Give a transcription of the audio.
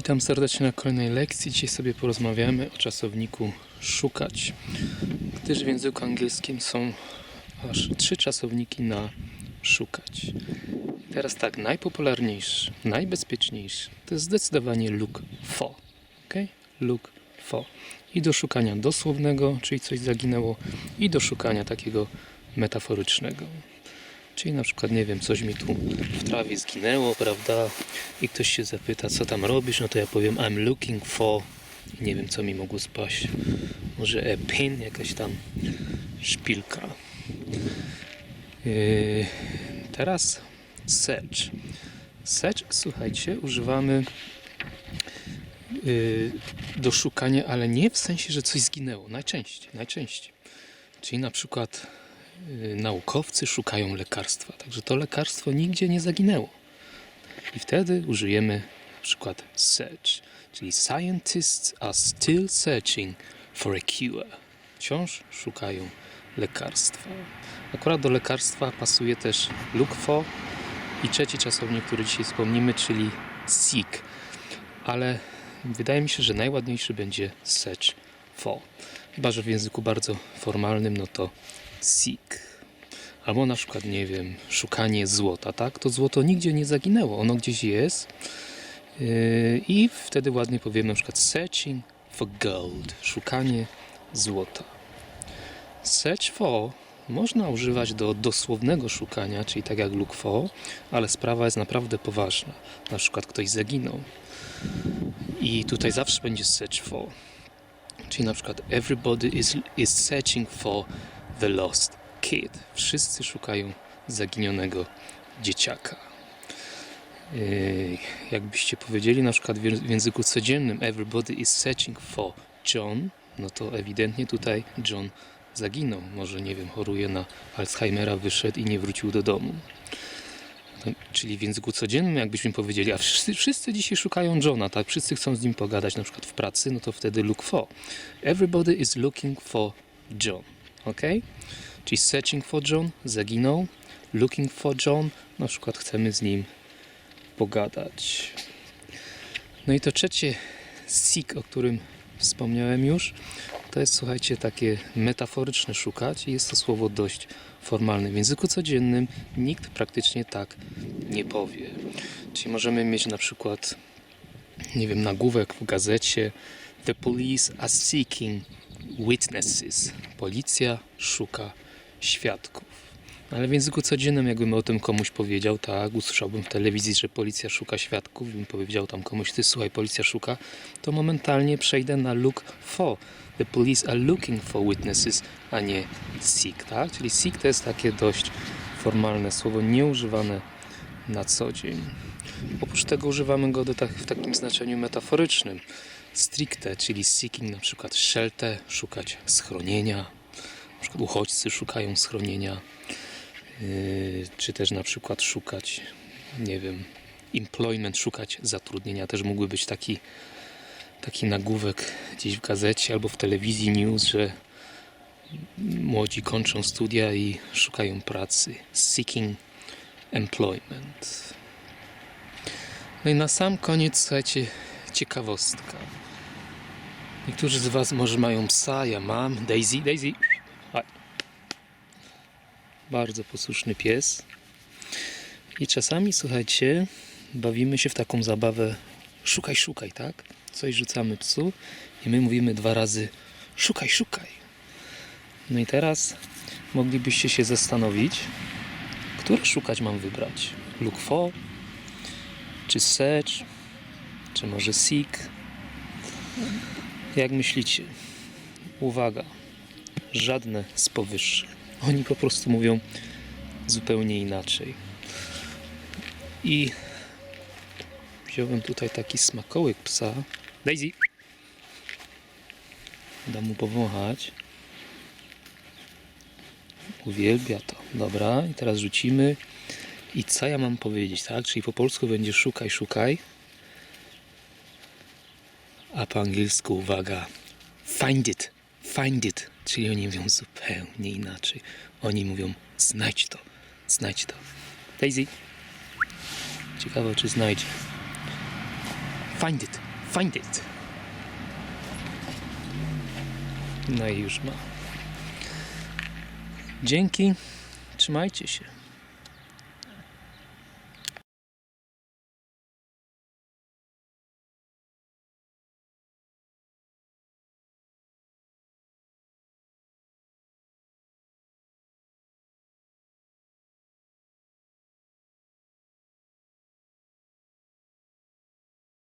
Witam serdecznie na kolejnej lekcji. Dzisiaj sobie porozmawiamy o czasowniku szukać, gdyż w języku angielskim są aż trzy czasowniki na szukać. Teraz tak, najpopularniejszy, najbezpieczniejszy to jest zdecydowanie look for. ok? Look for. I do szukania dosłownego, czyli coś zaginęło, i do szukania takiego metaforycznego. Czyli na przykład, nie wiem, coś mi tu w trawie zginęło, prawda? I ktoś się zapyta, co tam robisz, no to ja powiem I'm looking for nie wiem, co mi mogło spaść. Może a pin, jakaś tam szpilka. Yy, teraz search. Search, słuchajcie, używamy yy, do szukania, ale nie w sensie, że coś zginęło. Najczęściej, najczęściej. Czyli na przykład naukowcy szukają lekarstwa. Także to lekarstwo nigdzie nie zaginęło. I wtedy użyjemy na przykład search, czyli scientists are still searching for a cure. Wciąż szukają lekarstwa. Akurat do lekarstwa pasuje też look for i trzeci czasownik, który dzisiaj wspomnimy, czyli seek. Ale wydaje mi się, że najładniejszy będzie search for. Chyba, że w języku bardzo formalnym, no to seek. Albo na przykład, nie wiem, szukanie złota, tak? To złoto nigdzie nie zaginęło, ono gdzieś jest. Yy, I wtedy ładnie powiemy na przykład searching for gold, szukanie złota. Search for można używać do dosłownego szukania, czyli tak jak look for, ale sprawa jest naprawdę poważna. Na przykład ktoś zaginął. I tutaj zawsze będzie search for. Czyli na przykład everybody is, is searching for the lost kid. Wszyscy szukają zaginionego dzieciaka. Jakbyście powiedzieli na przykład w języku codziennym everybody is searching for John, no to ewidentnie tutaj John zaginął. Może, nie wiem, choruje na Alzheimera, wyszedł i nie wrócił do domu. No, Czyli w języku codziennym, jakbyśmy powiedzieli, a wszyscy, wszyscy dzisiaj szukają Johna, tak? Wszyscy chcą z nim pogadać, na przykład w pracy, no to wtedy look for. Everybody is looking for John, ok? Czyli searching for John, zaginął. Looking for John, na przykład chcemy z nim pogadać. No i to trzecie seek, o którym wspomniałem już, to jest, słuchajcie, takie metaforyczne szukać i jest to słowo dość formalne. W języku codziennym nikt praktycznie tak nie powie. Czyli możemy mieć na przykład, nie wiem, nagłówek w gazecie The police are seeking witnesses. Policja szuka świadków. Ale w języku codziennym, jakbym o tym komuś powiedział, tak, usłyszałbym w telewizji, że policja szuka świadków, bym powiedział tam komuś, ty słuchaj, policja szuka, to momentalnie przejdę na look for. The police are looking for witnesses, a nie seek, tak? Czyli seek to jest takie dość formalne słowo, nieużywane na co dzień. Oprócz tego używamy go do tak, w takim znaczeniu metaforycznym. Stricte, czyli seeking na przykład shelter, szukać schronienia. Na przykład uchodźcy szukają schronienia. Yy, czy też na przykład szukać, nie wiem, employment, szukać zatrudnienia. Też mógłby być taki, taki nagłówek gdzieś w gazecie albo w telewizji news, że młodzi kończą studia i szukają pracy. Seeking employment. No i na sam koniec, słuchajcie, ciekawostka. Niektórzy z Was może mają psa, ja mam. Daisy, Daisy. Bardzo posłuszny pies. I czasami, słuchajcie, bawimy się w taką zabawę szukaj, szukaj, tak? Coś rzucamy psu i my mówimy dwa razy szukaj, szukaj. No i teraz moglibyście się zastanowić, które szukać mam wybrać? Look for, czy search, czy może seek? Jak myślicie? Uwaga, żadne z powyższych. Oni po prostu mówią zupełnie inaczej. I wziąłem tutaj taki smakołyk psa. Daisy! Dam mu powąchać. Uwielbia to. Dobra, i teraz rzucimy. I co ja mam powiedzieć, tak? Czyli po polsku będzie szukaj, szukaj. A po angielsku, uwaga, find it, find it. Czyli oni mówią zupełnie inaczej. Oni mówią znajdź to, znajdź to. Daisy. Ciekawe, czy znajdzie. Find it, Find it. No i już ma. Dzięki. Trzymajcie się.